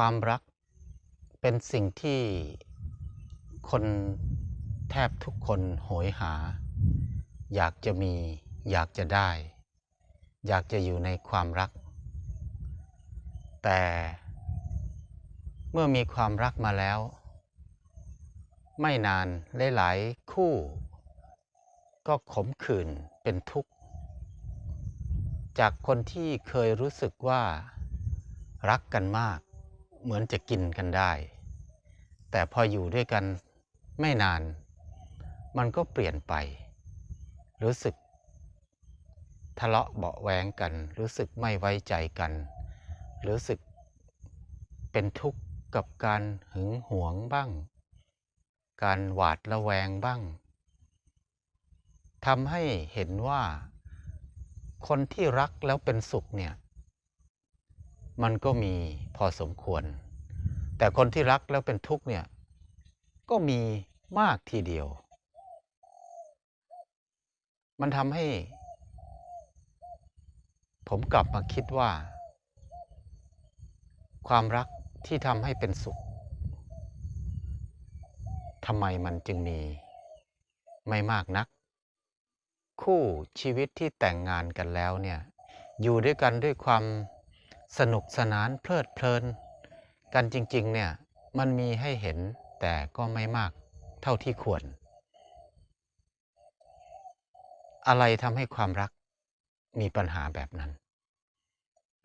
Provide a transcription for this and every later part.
ความรักเป็นสิ่งที่คนแทบทุกคนโหยหา อยากจะมีอยากจะได้ อยากจะอยู่ในความรัก แต่เมื่อมีความรักมาแล้ว ไม่นานหลายๆคู่ ก็ขมขื่นเป็นทุกข์ จากคนที่เคยรู้สึกว่ารักกันมาก เหมือนจะกินกันได้ แต่พออยู่ด้วยกันไม่นาน มันก็เปลี่ยนไป รู้สึก ทะเลาะเบาะแวงกัน รู้สึกไม่ไว้ใจกัน รู้สึกเป็นทุกข์กับการหึงหวงบ้าง การหวาดระแวงบ้างทำให้เห็นว่า คนที่รักแล้วเป็นสุขเนี่ย มันก็มีพอสมควร แต่คนที่รักแล้วเป็นทุกข์เนี่ย ก็มีมากทีเดียว มันทำให้ ผมกลับมาคิดว่า ความรักที่ทำให้เป็นสุขทำไมมันจึงมีไม่มากนัก คู่ชีวิตที่แต่งงานกันแล้วเนี่ย อยู่ด้วยกันด้วยความ สนุกสนานเพลิดเพลิน กันจริงๆเนี่ยมันมีให้เห็นแต่ก็ไม่มากเท่าที่ควร อะไรทำให้ความรักมีปัญหาแบบนั้น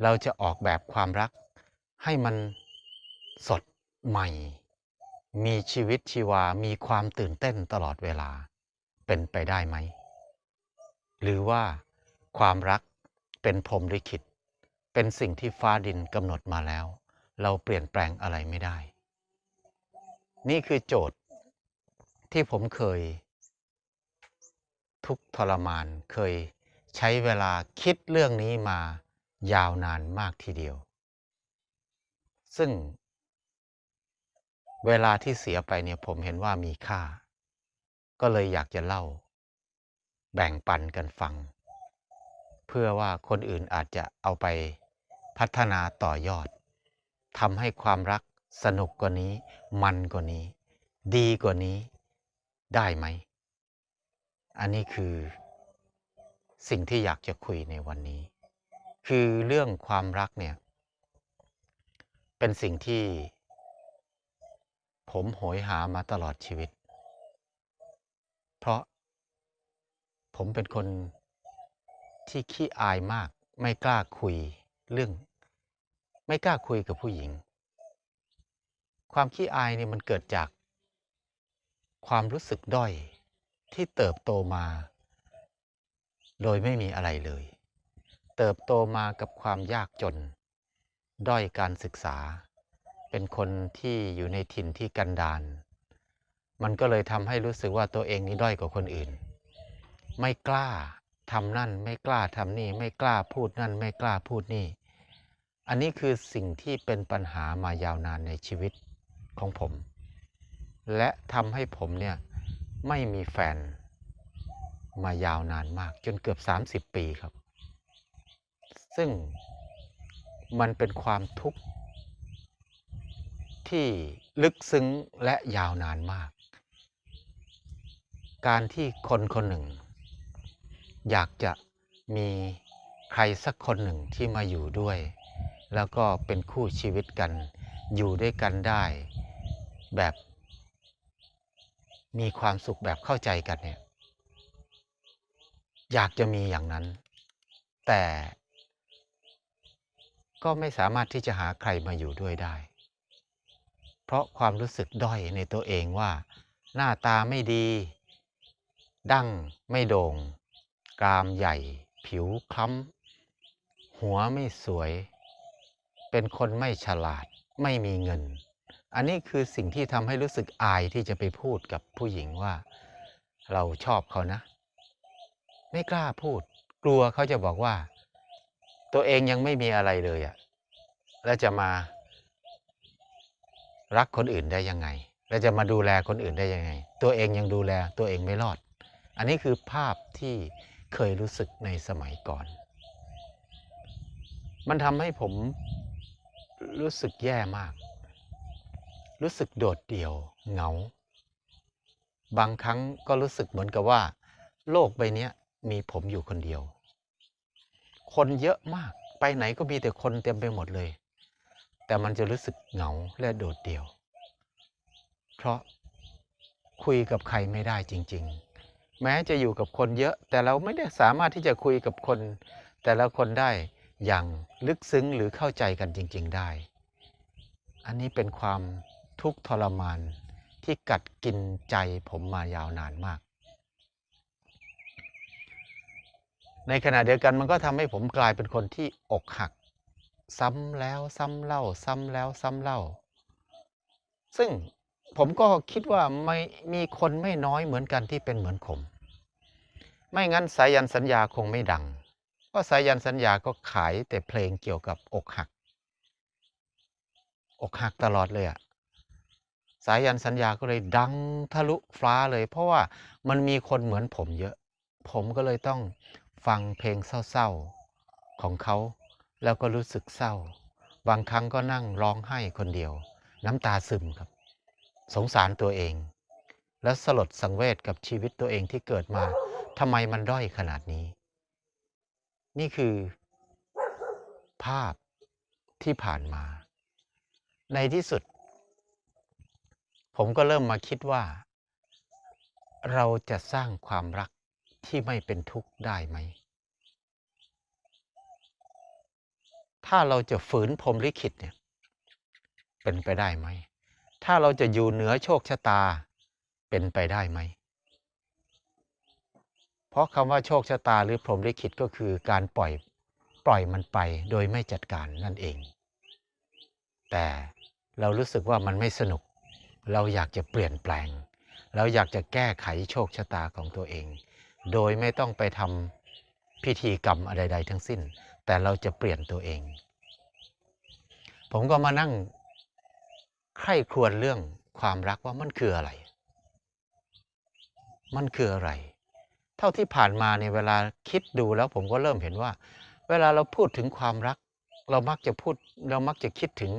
เราจะออกแบบความรักให้มันสดใหม่ มีชีวิตชีวา มีความตื่นเต้นตลอดเวลา เป็นไปได้ไหม หรือว่าความรักเป็นพรมลิขิต เป็นสิ่งที่ฟ้าดินกำหนดมาแล้ว เราเปลี่ยนแปลงอะไรไม่ได้ นี่คือโจทย์ที่ผมเคย ทุกทรมานเคยใช้เวลาคิดเรื่องนี้มายาวนานมากทีเดียว ซึ่ง เวลาที่เสียไปเนี่ยผมเห็นว่ามีค่า ก็เลยอยากจะเล่า แบ่งปันกันฟัง เพื่อว่าคนอื่นอาจจะเอาไป พัฒนาต่อยอดทำให้ความรักสนุกกว่านี้ มันกว่านี้ ดีกว่านี้ได้ไหม อันนี้คือสิ่งที่อยากจะคุยในวันนี้ คือเรื่องความรักเนี่ย เป็นสิ่งที่ผมโหยหามาตลอดชีวิต เพราะผมเป็นคนที่ขี้อายมากไม่กล้าคุย เรื่อง ไม่กล้าคุยกับผู้หญิง ความขี้อายเนี่ยมันเกิดจาก ความรู้สึกด้อยที่เติบโตมา โดยไม่มีอะไรเลย เติบโตมากับความยากจน ด้อยการศึกษา เป็นคนที่อยู่ในถิ่นที่กันดารมันก็เลยทำให้รู้สึกว่าตัวเองนี่ด้อยกว่าคนอื่น ไม่กล้าทำนั่น ไม่กล้าทำนี่ ไม่กล้าพูดนั่น ไม่กล้าพูดนี่ อันนี้คือสิ่งที่เป็นปัญหามายาวนานในชีวิตของผม และทำให้ผมเนี่ยไม่มีแฟนมายาวนานมากจนเกือบ 30 ปีครับ ซึ่งมันเป็นความทุกข์ที่ลึกซึ้งและยาวนานมาก การที่คนคนหนึ่ง อยากจะมีใครสักคนหนึ่งที่มาอยู่ด้วย แล้วก็เป็นคู่ชีวิตกัน อยู่ด้วยกันได้ แบบ มีความสุขแบบเข้าใจกันเนี่ยอยากจะมีอย่างนั้น แต่ก็ไม่สามารถที่จะหาใครมาอยู่ด้วยได้ เพราะความรู้สึกด้อยในตัวเองว่า หน้าตาไม่ดี ดั้งไม่โด่ง กรามใหญ่ ผิวคล้ำ หัวไม่สวย เป็นคนไม่ฉลาดไม่มีเงิน อันนี้คือสิ่งที่ทำให้รู้สึกอายที่จะไปพูดกับผู้หญิงว่า เราชอบเขานะ ไม่กล้าพูด กลัวเขาจะบอกว่า ตัวเองยังไม่มีอะไรเลยอะแล้วจะมา รักคนอื่นได้ยังไง แล้วจะมาดูแลคนอื่นได้ยังไง ตัวเองยังดูแลตัวเองไม่รอด อันนี้คือภาพที่เคยรู้สึกในสมัยก่อน มันทำให้ผม รู้สึกแย่มาก รู้สึกโดดเดี่ยวเหงา บางครั้งก็รู้สึกเหมือนกับว่า โลกใบนี้มีผมอยู่คนเดียว คนเยอะมากไปไหนก็มีแต่คนเต็มไปหมดเลย แต่มันจะรู้สึกเหงาและโดดเดี่ยว เพราะคุยกับใครไม่ได้จริง ๆ แม้จะอยู่กับคนเยอะ แต่เราไม่ได้สามารถที่จะคุยกับคน แต่ละคนได้ อย่างลึกซึ้งหรือเข้าใจกันจริง ๆได้ อันนี้เป็นความทุกข์ทรมานที่กัดกินใจผมมายาวนานมาก ในขณะเดียวกันมันก็ทำให้ผมกลายเป็นคนที่อกหัก ซ้ำแล้วซ้ำเล่า ซ้ำแล้วซ้ำเล่า ซึ่งผมก็คิดว่าไม่มีคนไม่น้อยเหมือนกันที่เป็นเหมือนผม ไม่งั้นสายันสัญญาคงไม่ดัง เพราสายันสัญญาก็ขายแต่เพลงเกี่ยวกับอกหัก อกหักตลอดเลยอะสายันสัญญาก็เลยดังทะลุฟ้าเลย เพราะว่ามันมีคนเหมือนผมเยอะ ผมก็เลยต้องฟังเพลงเศร้าๆของเขาแล้วก็รู้สึกเศร้า บางครั้งก็นั่งร้องไห้คนเดียว น้ำตาซึมครับ สงสารตัวเอง และสลดสังเวชกับชีวิตตัวเองที่เกิดมาทำไมมันด้อยขนาดนี้ นี่คือภาพที่ผ่านมา ในที่สุด ผมก็เริ่มมาคิดว่า เราจะสร้างความรักที่ไม่เป็นทุกข์ได้ไหม ถ้าเราจะฝืนพรมลิขิตเนี่ย เป็นไปได้ไหม ถ้าเราจะอยู่เหนือโชคชะตา เป็นไปได้ไหม เพราะคำว่าโชคชะตาหรือพรหมลิขิตก็คือการปล่อยปล่อยมันไปโดยไม่จัดการนั่นเอง แต่เรารู้สึกว่ามันไม่สนุก เราอยากจะเปลี่ยนแปลง เราอยากจะแก้ไขโชคชะตาของตัวเอง โดยไม่ต้องไปทำพิธีกรรมอะไรใดทั้งสิ้น แต่เราจะเปลี่ยนตัวเอง ผมก็มานั่งใคร่ครวญเรื่องความรักว่ามันคืออะไร มันคืออะไร เท่าที่ผ่านมาในยเวลาคิดดูแล้วผมก็เริ่มเห็นว่า เวลาเราพูดถึงความรัก เรามักจะพูดเรามักจะคิดถึง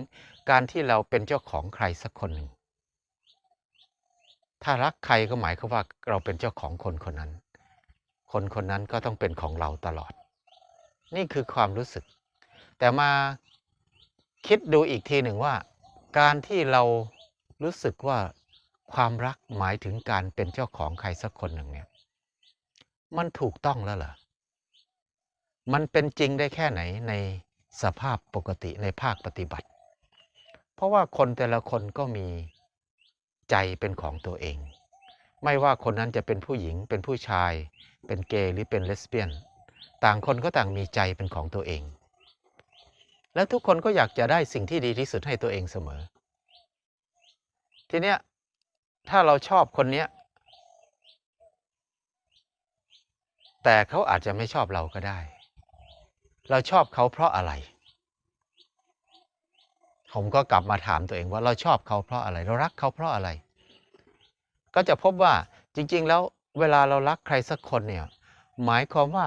การที่เราเป็นเจ้าของใครสักคนหนึ่งถ้ารักใครก็หมายความว่าเราเป็นเจ้าของคนคนนั้น คนคนนั้นก็ต้องเป็นของเราตลอด นี่คือความรู้สึก แต่มาคิดดูอีกทีหนึ่งว่า การที่เรารู้สึกว่าความรักหมายถึงการเป็นเจ้าของใครสักคนหนึ่งเนี่ย มันถูกต้องแล้วเหรอ มันเป็นจริงได้แค่ไหนในสภาพปกติในภาคปฏิบัติ เพราะว่าคนแต่ละคนก็มีใจเป็นของตัวเอง ไม่ว่าคนนั้นจะเป็นผู้หญิงเป็นผู้ชาย เป็นเกย์หรือเป็นเลสเบี้ยน ต่างคนก็ต่างมีใจเป็นของตัวเอง และทุกคนก็อยากจะได้สิ่งที่ดีที่สุดให้ตัวเองเสมอ ทีเนี้ยถ้าเราชอบคนเนี้ย แต่เขาอาจจะไม่ชอบเราก็ได้ เราชอบเขาเพราะอะไร ผมก็กลับมาถามตัวเองว่าเราชอบเขาเพราะอะไร เรารักเขาเพราะอะไร ก็จะพบว่าจริง ๆ แล้วเวลาเรารักใครสักคนเนี่ย หมายความว่า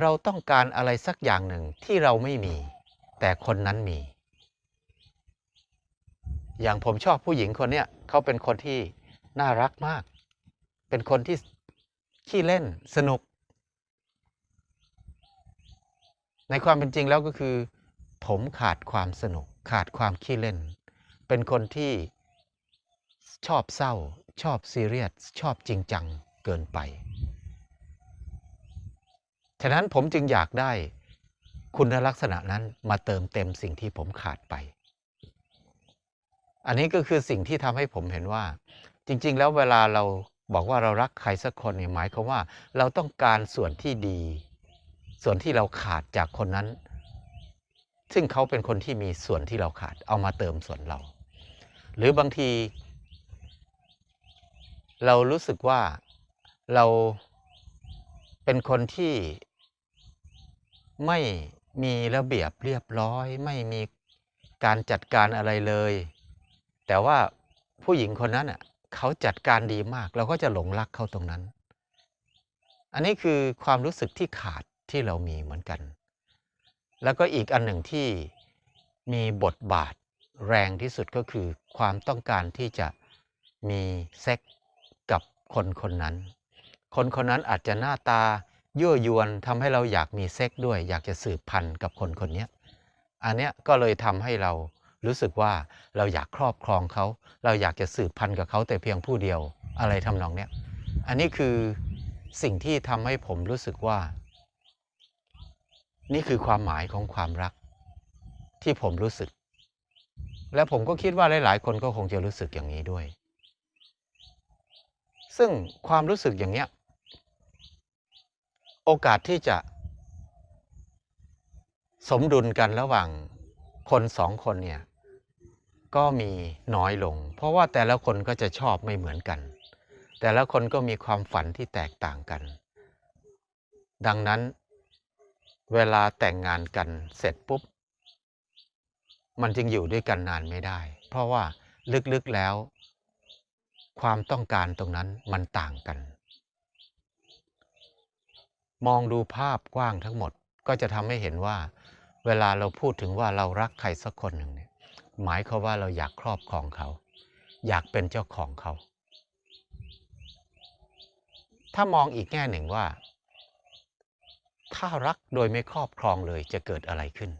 เราต้องการอะไรสักอย่างหนึ่งที่เราไม่มี แต่คนนั้นมี อย่างผมชอบผู้หญิงคนเนี้ยเขาเป็นคนที่น่ารักมาก เป็นคนที่ขี้เล่นสนุก ในความเป็นจริงแล้วก็คือ ผมขาดความสนุกขาดความขี้เล่น เป็นคนที่ชอบเศร้า ชอบซีเรียส ชอบจริงจังเกินไป ฉะนั้นผมจึงอยากได้คุณลักษณะนั้นมาเติมเต็มสิ่งที่ผมขาดไป อันนี้ก็คือสิ่งที่ทำให้ผมเห็นว่า จริง ๆ แล้วเวลาเราบอกว่าเรารักใครสักคนเนี่ยหมายความว่าเราต้องการส่วนที่ดี ส่วนที่เราขาดจากคนนั้น ซึ่งเขาเป็นคนที่มีส่วนที่เราขาดเอามาเติมส่วนเรา หรือบางที เรารู้สึกว่าเราเป็นคนที่ไม่มีระเบียบเรียบร้อย ไม่มีการจัดการอะไรเลย แต่ว่าผู้หญิงคนนั้นอะเขาจัดการดีมาก เราก็จะหลงรักเขาตรงนั้น อันนี้คือความรู้สึกที่ขาด ที่เรามีเหมือนกัน แล้วก็อีกอันหนึ่งที่มีบทบาทแรงที่สุดก็คือความต้องการที่จะมีเซ็กกับคนคนนั้น คนคนนั้นอาจจะหน้าตายั่วยวนทำให้เราอยากมีเซ็กด้วย อยากจะสืบพันธุ์กับคนคนนี้อันเนี้ยก็เลยทำให้เรารู้สึกว่าเราอยากครอบครองเขา เราอยากจะสืบพันธุ์กับเขาแต่เพียงผู้เดียวอะไรทำนองเนี้ยอันนี้คือสิ่งที่ทำให้ผมรู้สึกว่า นี่คือความหมายของความรักที่ผมรู้สึก และผมก็คิดว่าหลาย ๆ คนก็คงจะรู้สึกอย่างนี้ด้วย ซึ่งความรู้สึกอย่างเนี้ย โอกาสที่จะ สมดุลกันระหว่างคนสองคนเนี่ย ก็มีน้อยลง เพราะว่าแต่ละคนก็จะชอบไม่เหมือนกัน แต่ละคนก็มีความฝันที่แตกต่างกัน ดังนั้น เวลาแต่งงานกันเสร็จปุ๊บ มันจึงอยู่ด้วยกันนานไม่ได้ เพราะว่าลึกๆแล้ว ความต้องการตรงนั้นมันต่างกัน มองดูภาพกว้างทั้งหมดก็จะทำให้เห็นว่า เวลาเราพูดถึงว่าเรารักใครสักคนหนึ่งเนี่ยหมายควาว่าเราอยากครอบครองเขา อยากเป็นเจ้าของเขา ถ้ามองอีกแง่หนึ่งว่า ถ้ารักโดยไม่ครอบครองเลยจะเกิดอะไรขึ้น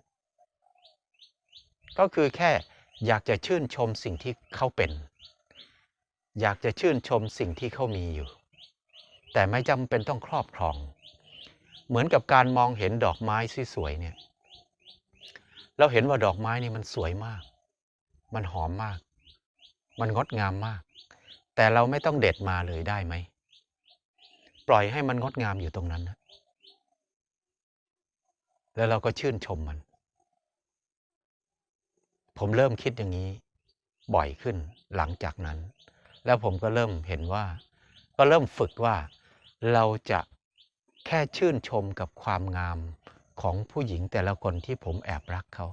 ก็คือแค่อยากจะชื่นชมสิ่งที่เขาเป็น อยากจะชื่นชมสิ่งที่เขามีอยู่ แต่ไม่จำเป็นต้องครอบครอง เหมือนกับการมองเห็นดอกไม้สวยๆเนี่ย เราเห็นว่าดอกไม้นี่มันสวยมาก มันหอมมาก มันงดงามมาก แต่เราไม่ต้องเด็ดมาเลยได้ไหม ปล่อยให้มันงดงามอยู่ตรงนั้นนะ แล้วเราก็ชื่นชมมัน ผมเริ่มคิดอย่างนี้บ่อยขึ้นหลังจากนั้น แล้วผมก็เริ่มเห็นว่า ก็เริ่มฝึกว่าเราจะแค่ชื่นชมกับความงามของผู้หญิงแต่ละคนที่ผมแอบรักเขา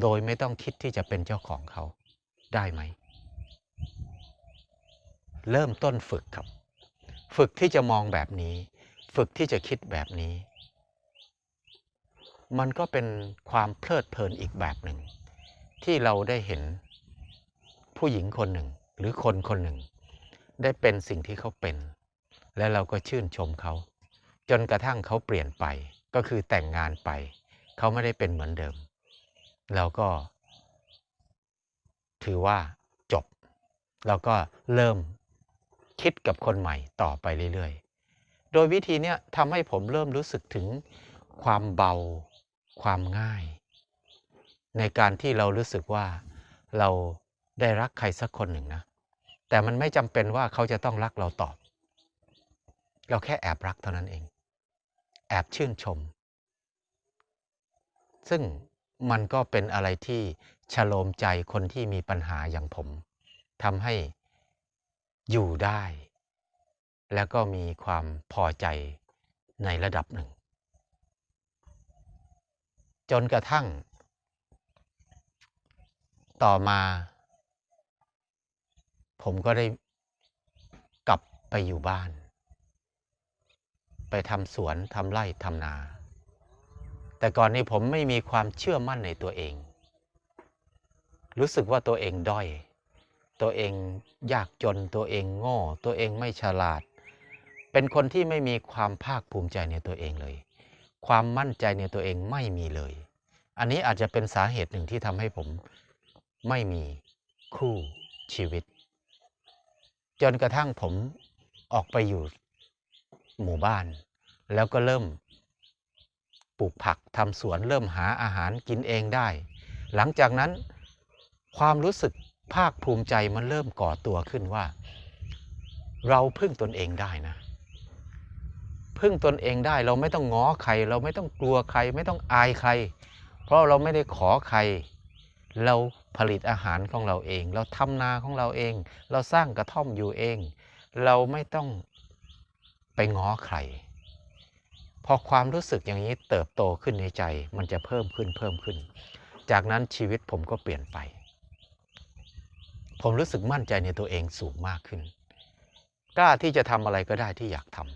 โดยไม่ต้องคิดที่จะเป็นเจ้าของเขาได้ไหม เริ่มต้นฝึกครับ ฝึกที่จะมองแบบนี้ ฝึกที่จะคิดแบบนี้ มันก็เป็นความเพลิดเพลินอีกแบบหนึ่ง ที่เราได้เห็นผู้หญิงคนหนึ่ง หรือคนคนหนึ่ง ได้เป็นสิ่งที่เขาเป็น และเราก็ชื่นชมเขา จนกระทั่งเขาเปลี่ยนไปก็คือแต่งงานไป เขาไม่ได้เป็นเหมือนเดิม เราก็ ถือว่าจบ เราก็เริ่มคิดกับคนใหม่ต่อไปเรื่อยๆ โดยวิธีเนี้ยทำให้ผมเริ่มรู้สึกถึงความเบา ความง่าย ในการที่เรารู้สึกว่าเราได้รักใครสักคนหนึ่งนะ แต่มันไม่จำเป็นว่าเขาจะต้องรักเราตอบ เราแค่แอบรักเท่านั้นเอง แอบชื่นชม ซึ่งมันก็เป็นอะไรที่ชโลมใจคนที่มีปัญหาอย่างผมทำให้อยู่ได้ แล้วก็มีความพอใจในระดับหนึ่ง จนกระทั่ง ต่อมา ผมก็ได้กลับไปอยู่บ้าน ไปทำสวนทำไร่ทำนา แต่ก่อนนี้ผมไม่มีความเชื่อมั่นในตัวเอง รู้สึกว่าตัวเองด้อย ตัวเองยากจนตัวเองโง่ ตัวเองไม่ฉลาด เป็นคนที่ไม่มีความภาคภูมิใจในตัวเองเลย ความมั่นใจในตัวเองไม่มีเลย อันนี้อาจจะเป็นสาเหตุหนึ่งที่ทำให้ผมไม่มีคู่ชีวิต จนกระทั่งผมออกไปอยู่หมู่บ้าน แล้วก็เริ่มปลูกผักทำสวนเริ่มหาอาหารกินเองได้ หลังจากนั้นความรู้สึกภาคภูมิใจมันเริ่มก่อตัวขึ้นว่า เราพึ่งตนเองได้นะ พึ่งตนเองได้เราไม่ต้องง้อใคร เราไม่ต้องกลัวใคร ไม่ต้องอายใคร เพราะเราไม่ได้ขอใคร เราผลิตอาหารของเราเอง เราทำนาของเราเอง เราสร้างกระท่อมอยู่เอง เราไม่ต้องไปง้อใคร พอความรู้สึกอย่างนี้เติบโตขึ้นในใจ มันจะเพิ่มขึ้นเพิ่มขึ้น จากนั้นชีวิตผมก็เปลี่ยนไป ผมรู้สึกมั่นใจในตัวเองสูงมากขึ้น กล้าที่จะทำอะไรก็ได้ที่อยากทำ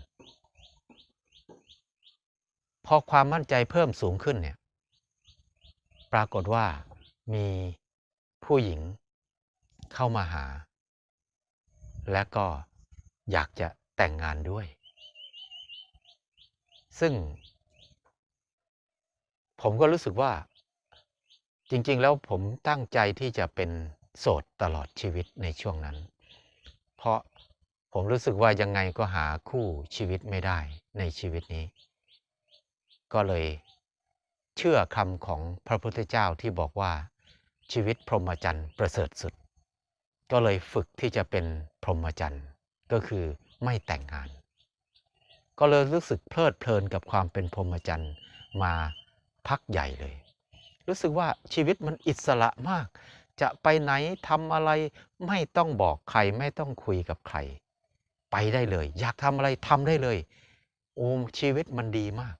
พอความมั่นใจเพิ่มสูงขึ้นเนี่ยปรากฏว่ามีผู้หญิงเข้ามาหา และก็อยากจะแต่งงานด้วย ซึ่ง ผมก็รู้สึกว่า จริง ๆ แล้วผมตั้งใจที่จะเป็นโสดตลอดชีวิตในช่วงนั้น เพราะผมรู้สึกว่ายังไงก็หาคู่ชีวิตไม่ได้ในชีวิตนี้ ก็เลยเชื่อคำของพระพุทธเจ้าที่บอกว่าชีวิตพรหมจรรย์ประเสริฐสุด ก็เลยฝึกที่จะเป็นพรหมจรรย์ก็คือไม่แต่งงาน ก็เลยรู้สึกเพลิดเพลินกับความเป็นพรหมจรรย์มาพักใหญ่เลย รู้สึกว่าชีวิตมันอิสระมาก จะไปไหนทำอะไรไม่ต้องบอกใครไม่ต้องคุยกับใคร ไปได้เลย อยากทำอะไรทำได้เลย โอ้ชีวิตมันดีมาก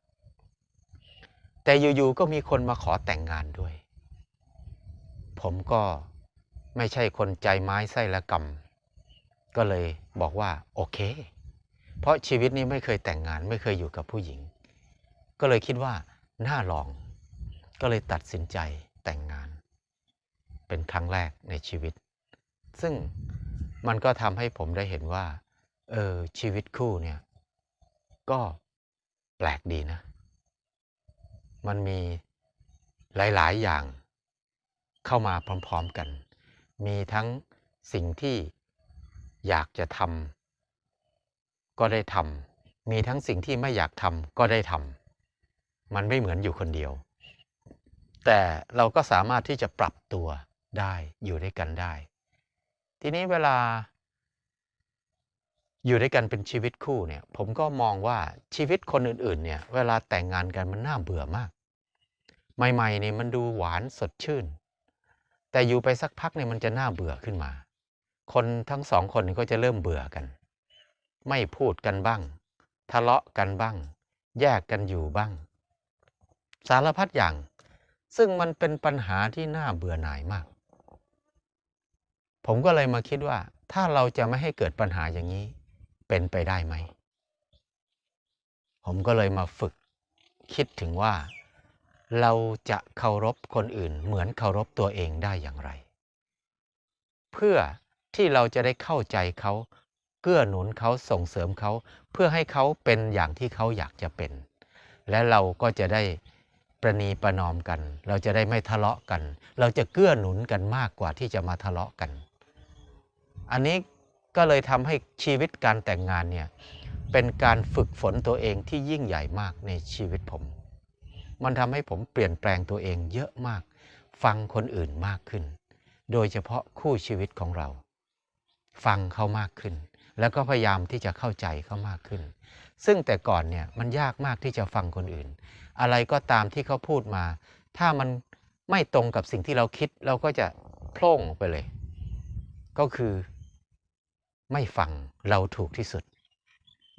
แต่อยู่ๆก็มีคนมาขอแต่งงานด้วย ผมก็ไม่ใช่คนใจไม้ไส้ละกรรมก็เลยบอกว่าโอเค เพราะชีวิตนี้ไม่เคยแต่งงานไม่เคยอยู่กับผู้หญิง ก็เลยคิดว่าน่าลอง ก็เลยตัดสินใจแต่งงาน เป็นครั้งแรกในชีวิต ซึ่งมันก็ทำให้ผมได้เห็นว่า เออชีวิตคู่เนี่ย ก็แปลกดีนะ มันมีหลาย ๆ อย่างเข้ามาพร้อม ๆ กัน มีทั้งสิ่งที่อยากจะทำก็ได้ทำมีทั้งสิ่งที่ไม่อยากทำก็ได้ทำมันไม่เหมือนอยู่คนเดียว แต่เราก็สามารถที่จะปรับตัวได้อยู่ด้วยกันได้ ทีนี้เวลา อยู่ด้วยกันเป็นชีวิตคู่เนี่ย ผมก็มองว่าชีวิตคนอื่น ๆ เนี่ย เวลาแต่งงานกันมันน่าเบื่อมาก ใหม่ๆนี่มันดูหวานสดชื่น แต่อยู่ไปสักพักเนี่ยมันจะน่าเบื่อขึ้นมา คนทั้งสองคนก็จะเริ่มเบื่อกัน ไม่พูดกันบ้าง ทะเลาะกันบ้าง แยกกันอยู่บ้าง สารพัดอย่าง ซึ่งมันเป็นปัญหาที่น่าเบื่อหน่ายมาก ผมก็เลยมาคิดว่า ถ้าเราจะไม่ให้เกิดปัญหาอย่างนี้ เป็นไปได้ไหม ผมก็เลยมาฝึกคิดถึงว่า เราจะเคารพคนอื่นเหมือนเคารพตัวเองได้อย่างไร เพื่อที่เราจะได้เข้าใจเขาเกื้อหนุนเขาส่งเสริมเขาเพื่อให้เขาเป็นอย่างที่เขาอยากจะเป็น และเราก็จะได้ประนีประนอมกัน เราจะได้ไม่ทะเลาะกัน เราจะเกื้อหนุนกันมากกว่าที่จะมาทะเลาะกัน อันนี้ก็เลยทำให้ชีวิตการแต่งงานเนี่ยเป็นการฝึกฝนตัวเองที่ยิ่งใหญ่มากในชีวิตผม มันทำให้ผมเปลี่ยนแปลงตัวเองเยอะมาก ฟังคนอื่นมากขึ้น โดยเฉพาะคู่ชีวิตของเรา ฟังเขามากขึ้น แล้วก็พยายามที่จะเข้าใจเขามากขึ้น ซึ่งแต่ก่อนเนี่ยมันยากมากที่จะฟังคนอื่น อะไรก็ตามที่เขาพูดมา ถ้ามันไม่ตรงกับสิ่งที่เราคิดเราก็จะโพล่งไปเลย ก็คือ ไม่ฟังเราถูกที่สุด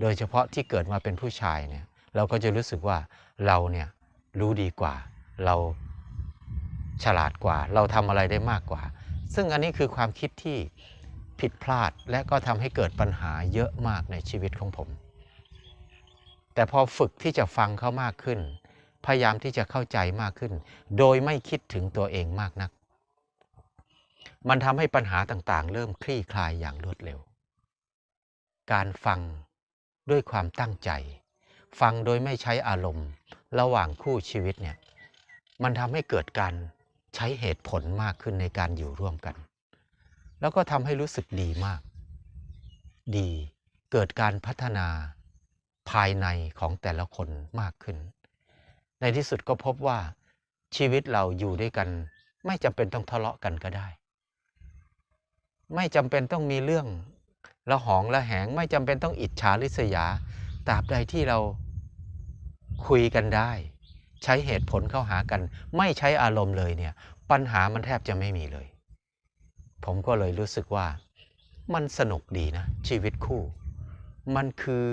โดยเฉพาะที่เกิดมาเป็นผู้ชายเนี่ยเราก็จะรู้สึกว่าเราเนี่ย รู้ดีกว่า เราฉลาดกว่า เราทำอะไรได้มากกว่า ซึ่งอันนี้คือความคิดที่ผิดพลาดและก็ทำให้เกิดปัญหาเยอะมากในชีวิตของผม แต่พอฝึกที่จะฟังเขามากขึ้น พยายามที่จะเข้าใจมากขึ้น โดยไม่คิดถึงตัวเองมากนัก มันทำให้ปัญหาต่างๆ เริ่มคลี่คลายอย่างรวดเร็ว การฟังด้วยความตั้งใจ ฟังโดยไม่ใช้อารมณ์ ระหว่างคู่ชีวิตเนี่ยมันทำให้เกิดการใช้เหตุผลมากขึ้นในการอยู่ร่วมกัน แล้วก็ทำให้รู้สึกดีมาก ดีเกิดการพัฒนาภายในของแต่ละคนมากขึ้น ในที่สุดก็พบว่าชีวิตเราอยู่ด้วยกัน ไม่จำเป็นต้องทะเลาะกันก็ได้ ไม่จำเป็นต้องมีเรื่องละหองละแหง ไม่จำเป็นต้องอิจฉาริษยาตราบใดที่เรา คุยกันได้ ใช้เหตุผลเข้าหากัน ไม่ใช้อารมณ์เลยเนี่ย ปัญหามันแทบจะไม่มีเลย ผมก็เลยรู้สึกว่ามันสนุกดีนะ ชีวิตคู่ มันคือ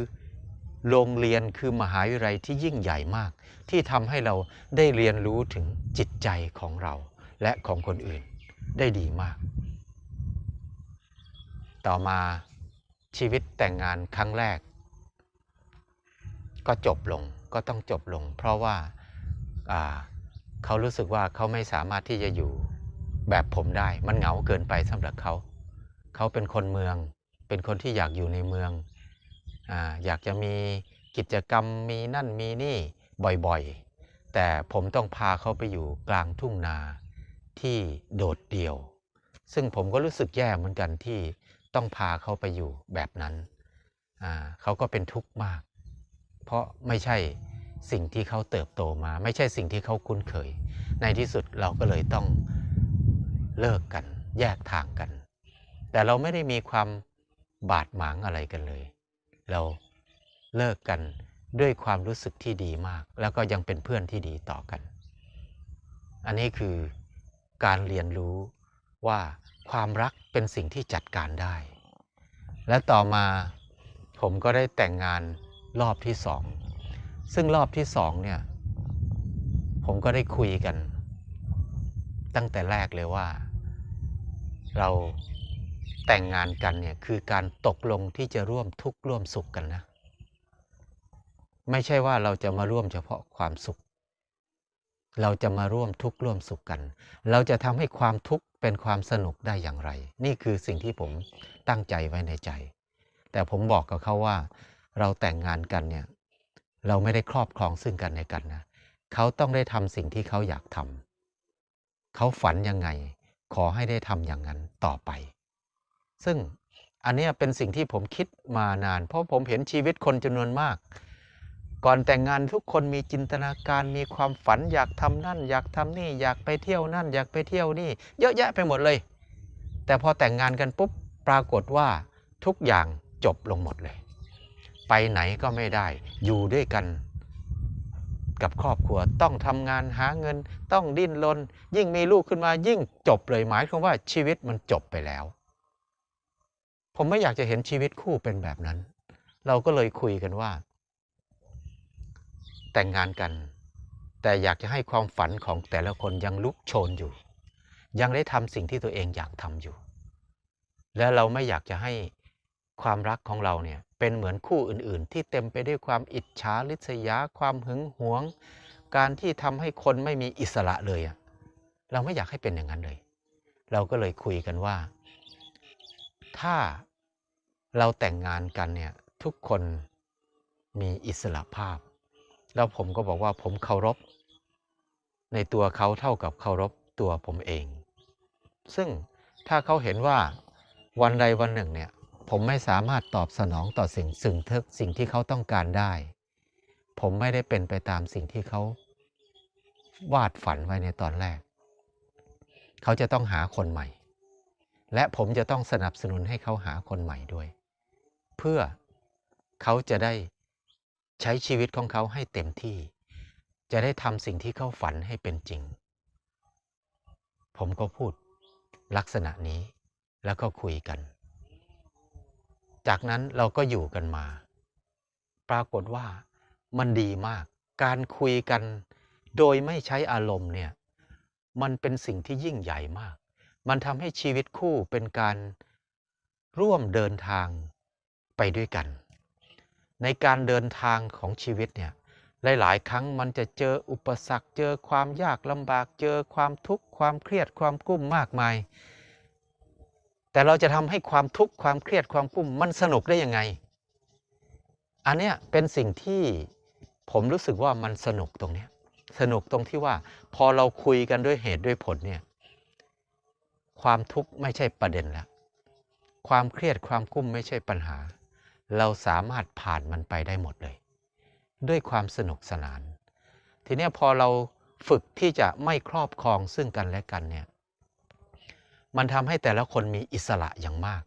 โรงเรียนคือมหาวิทยาลัยที่ยิ่งใหญ่มาก ที่ทำให้เราได้เรียนรู้ถึงจิตใจของเรา และของคนอื่นได้ดีมาก ต่อมาชีวิตแต่งงานครั้งแรก ก็จบลง ก็ต้องจบลง เพราะว่าเขารู้สึกว่าเขาไม่สามารถที่จะอยู่แบบผมได้ มันเหงาเกินไปสำหรับเขา เขาเป็นคนเมือง เป็นคนที่อยากอยู่ในเมืองออยากจะมีกิจกรรมมีนั่นมีนี่บ่อยๆ แต่ผมต้องพาเขาไปอยู่กลางทุ่งนาที่โดดเดี่ยว ซึ่งผมก็รู้สึกแย่เหมือนกันที่ต้องพาเขาไปอยู่แบบนั้น เขาก็เป็นทุกข์มาก เพราะไม่ใช่สิ่งที่เขาเติบโตมา ไม่ใช่สิ่งที่เขาคุ้นเคย ในที่สุดเราก็เลยต้องเลิกกัน แยกทางกัน แต่เราไม่ได้มีความบาดหมางอะไรกันเลย เราเลิกกันด้วยความรู้สึกที่ดีมาก แล้วก็ยังเป็นเพื่อนที่ดีต่อกัน อันนี้คือการเรียนรู้ว่าความรักเป็นสิ่งที่จัดการได้ และต่อมาผมก็ได้แต่งงาน รอบที่สองซึ่งรอบที่สองเนี่ยผมก็ได้คุยกัน ตั้งแต่แรกเลยว่า เราแต่งงานกันเนี่ยคือการตกลงที่จะร่วมทุกข์ร่วมสุขกันนะ ไม่ใช่ว่าเราจะมาร่วมเฉพาะความสุข เราจะมาร่วมทุกข์ร่วมสุขกัน เราจะทำให้ความทุกข์เป็นความสนุกได้อย่างไร นี่คือสิ่งที่ผมตั้งใจไว้ในใจ แต่ผมบอกกับเขาว่า เราแต่งงานกันเนี่ยเราไม่ได้ครอบครองซึ่งกันและกันนะเขาต้องได้ทำสิ่งที่เขาอยากทำเขาฝันยังไง ขอให้ได้ทำอย่างนั้นต่อไป ซึ่งอันนี้เป็นสิ่งที่ผมคิดมานาน เพราะผมเห็นชีวิตคนจำนวนมาก ก่อนแต่งงานทุกคนมีจินตนาการมีความฝันอยากทำนั่น อยากทำนี่ อยากไปเที่ยวนั่น อยากไปเที่ยวนี่ เยอะแยะไปหมดเลย แต่พอแต่งงานกันปุ๊บปรากฏว่าทุกอย่างจบลงหมดเลย ไปไหนก็ไม่ได้ อยู่ด้วยกัน กับครอบครัวต้องทำงานหาเงิน ต้องดิ้นรนยิ่งมีลูกขึ้นมายิ่งจบเลยหมายความว่าชีวิตมันจบไปแล้ว ผมไม่อยากจะเห็นชีวิตคู่เป็นแบบนั้น เราก็เลยคุยกันว่า แต่งงานกัน แต่อยากจะให้ความฝันของแต่ละคนยังลุกโชนอยู่ ยังได้ทำสิ่งที่ตัวเองอยากทำอยู่ และเราไม่อยากจะให้ความรักของเราเนี่ย เป็นเหมือนคู่อื่นๆ ที่เต็มไปด้วยความอิจฉาริษยาความหึงหวง การที่ทำให้คนไม่มีอิสระเลย เราไม่อยากให้เป็นอย่างนั้นเลย เราก็เลยคุยกันว่า ถ้าเราแต่งงานกันเนี่ยทุกคนมีอิสระภาพ แล้วผมก็บอกว่าผมเคารพ ในตัวเขาเท่ากับเคารพตัวผมเอง ซึ่งถ้าเขาเห็นว่าวันใดวันหนึ่งเนี่ย ผมไม่สามารถตอบสนองต่อสิ่งสิ่งที่สิ่งที่เขาต้องการได้ ผมไม่ได้เป็นไปตามสิ่งที่เขาวาดฝันไว้ในตอนแรก เขาจะต้องหาคนใหม่ และผมจะต้องสนับสนุนให้เขาหาคนใหม่ด้วย เพื่อเขาจะได้ใช้ชีวิตของเขาให้เต็มที่ จะได้ทำสิ่งที่เขาฝันให้เป็นจริง ผมก็พูดลักษณะนี้แล้วก็คุยกัน จากนั้นเราก็อยู่กันมา ปรากฏว่ามันดีมาก การคุยกันโดยไม่ใช้อารมณ์เนี่ย มันเป็นสิ่งที่ยิ่งใหญ่มาก มันทำให้ชีวิตคู่เป็นการร่วมเดินทางไปด้วยกัน ในการเดินทางของชีวิตเนี่ย หลาย ๆ ครั้งมันจะเจออุปสรรค เจอความยากลำบาก เจอความทุกข์ ความเครียด ความกุ้มมากมาย แต่เราจะทำให้ความทุกข์ความเครียดความกุ้มมันสนุกได้ยังไง อันเนี้ยเป็นสิ่งที่ผมรู้สึกว่ามันสนุกตรงเนี้ยสนุกตรงที่ว่าพอเราคุยกันด้วยเหตุด้วยผลเนี่ยความทุกข์ไม่ใช่ประเด็นแล้ว ความเครียดความกุ้มไม่ใช่ปัญหา เราสามารถผ่านมันไปได้หมดเลย ด้วยความสนุกสนาน ทีเนี้ยพอเราฝึกที่จะไม่ครอบครองซึ่งกันและกันเนี่ย มันทำให้แต่ละคนมีอิสระอย่างมาก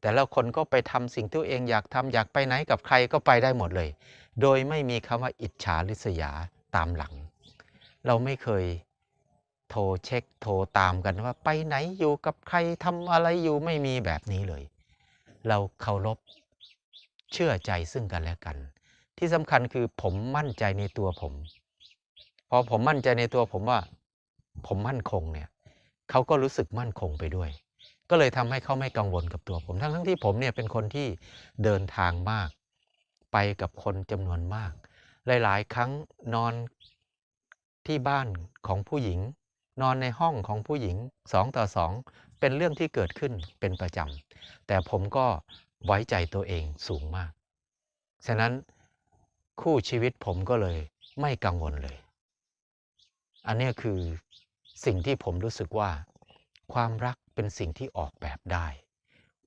แต่ละคนก็ไปทำสิ่งที่ตัวเองอยากทำอยากไปไหนกับใครก็ไปได้หมดเลย โดยไม่มีคำว่าอิจฉาริษยาตามหลัง เราไม่เคยโทรเช็คโทรตามกันว่าไปไหนอยู่กับใครทำอะไรอยู่ไม่มีแบบนี้เลย เราเคารพเชื่อใจซึ่งกันและกัน ที่สำคัญคือผมมั่นใจในตัวผมพอผมมั่นใจในตัวผมว่า ผมมั่นคงเนี่ย เขาก็รู้สึกมั่นคงไปด้วย ก็เลยทำให้เขาไม่กังวลกับตัวผม ทั้งทั้งที่ผมเนี่ยเป็นคนที่เดินทางมาก ไปกับคนจำนวนมาก หลาย ๆ ครั้งนอนที่บ้านของผู้หญิง นอนในห้องของผู้หญิงสองต่อสองเป็นเรื่องที่เกิดขึ้นเป็นประจำแต่ผมก็ไว้ใจตัวเองสูงมาก ฉะนั้นคู่ชีวิตผมก็เลยไม่กังวลเลย อันนี้คือ สิ่งที่ผมรู้สึกว่า ความรักเป็นสิ่งที่ออกแบบได้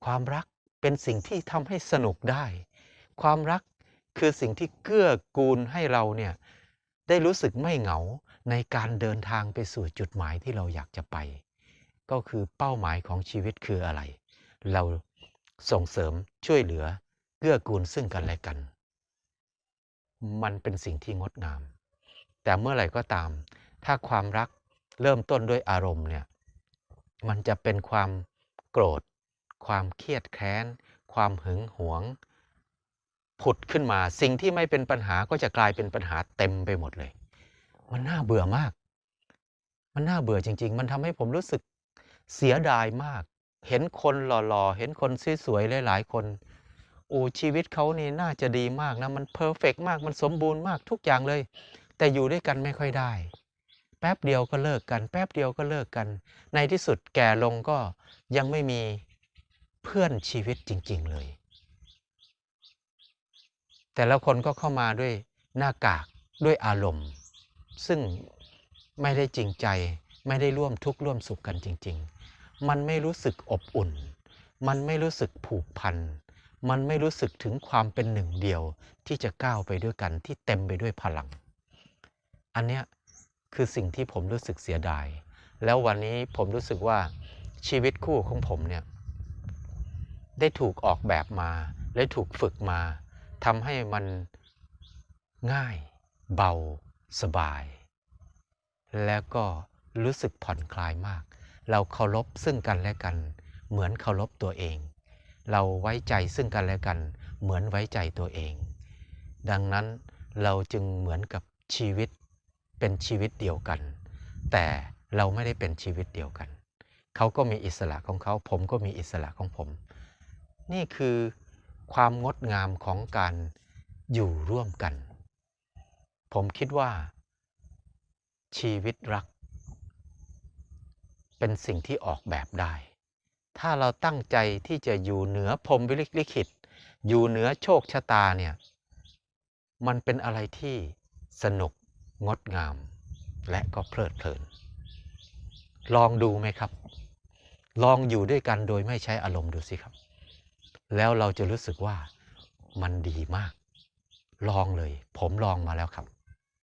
ความรักเป็นสิ่งที่ทำให้สนุกได้ ความรักคือสิ่งที่เกื้อกูลให้เราเนี่ยได้รู้สึกไม่เหงาในการเดินทางไปสู่จุดหมายที่เราอยากจะไป ก็คือเป้าหมายของชีวิตคืออะไร เราส่งเสริมช่วยเหลือเกื้อกูลซึ่งกันและกัน มันเป็นสิ่งที่งดงาม แต่เมื่อไหร่ก็ตาม ถ้าความรัก เริ่มต้นด้วยอารมณ์เนี่ยมันจะเป็นความโกรธ ความเครียดแค้น ความหึงหวง ผุดขึ้นมาสิ่งที่ไม่เป็นปัญหาก็จะกลายเป็นปัญหาเต็มไปหมดเลย มันน่าเบื่อมาก มันน่าเบื่อจริง ๆ มันทำให้ผมรู้สึกเสียดายมาก เห็นคนหล่อๆ เห็นคนสวยๆหลายๆคนโอ้ชีวิตเขานี่น่าจะดีมากนะ มันเพอร์เฟกมาก มันสมบูรณ์มากทุกอย่างเลย แต่อยู่ด้วยกันไม่ค่อยได้ แป๊บเดียวก็เลิกกัน แป๊บเดียวก็เลิกกัน ในที่สุดแก่ลงก็ยังไม่มีเพื่อนชีวิตจริง ๆ เลย แต่ละคนก็เข้ามาด้วยหน้ากากด้วยอารมณ์ ซึ่งไม่ได้จริงใจ ไม่ได้ร่วมทุกข์ร่วมสุขกันจริง ๆ มันไม่รู้สึกอบอุ่น มันไม่รู้สึกผูกพันมันไม่รู้สึกถึงความเป็นหนึ่งเดียวที่จะก้าวไปด้วยกันที่เต็มไปด้วยพลัง อันเนี้ย คือสิ่งที่ผมรู้สึกเสียดาย แล้ววันนี้ผมรู้สึกว่าชีวิตคู่ของผมเนี่ยได้ถูกออกแบบมา และถูกฝึกมาทำให้มันง่าย เบา สบาย แล้วก็รู้สึกผ่อนคลายมาก เราเคารพซึ่งกันและกัน เหมือนเคารพตัวเอง เราไว้ใจซึ่งกันและกัน เหมือนไว้ใจตัวเอง ดังนั้นเราจึงเหมือนกับชีวิต เป็นชีวิตเดียวกัน แต่เราไม่ได้เป็นชีวิตเดียวกัน เขาก็มีอิสระของเขา ผมก็มีอิสระของผม นี่คือความงดงามของการอยู่ร่วมกัน ผมคิดว่า ชีวิตรัก เป็นสิ่งที่ออกแบบได้ ถ้าเราตั้งใจที่จะอยู่เหนือพรมวิลิขิต อยู่เหนือโชคชะตาเนี่ย มันเป็นอะไรที่สนุก งดงาม และก็เพลิดเพลิน ลองดูไหมครับ ลองอยู่ด้วยกันโดยไม่ใช้อารมณ์ดูสิครับ แล้วเราจะรู้สึกว่ามันดีมาก ลองเลย ผมลองมาแล้วครับ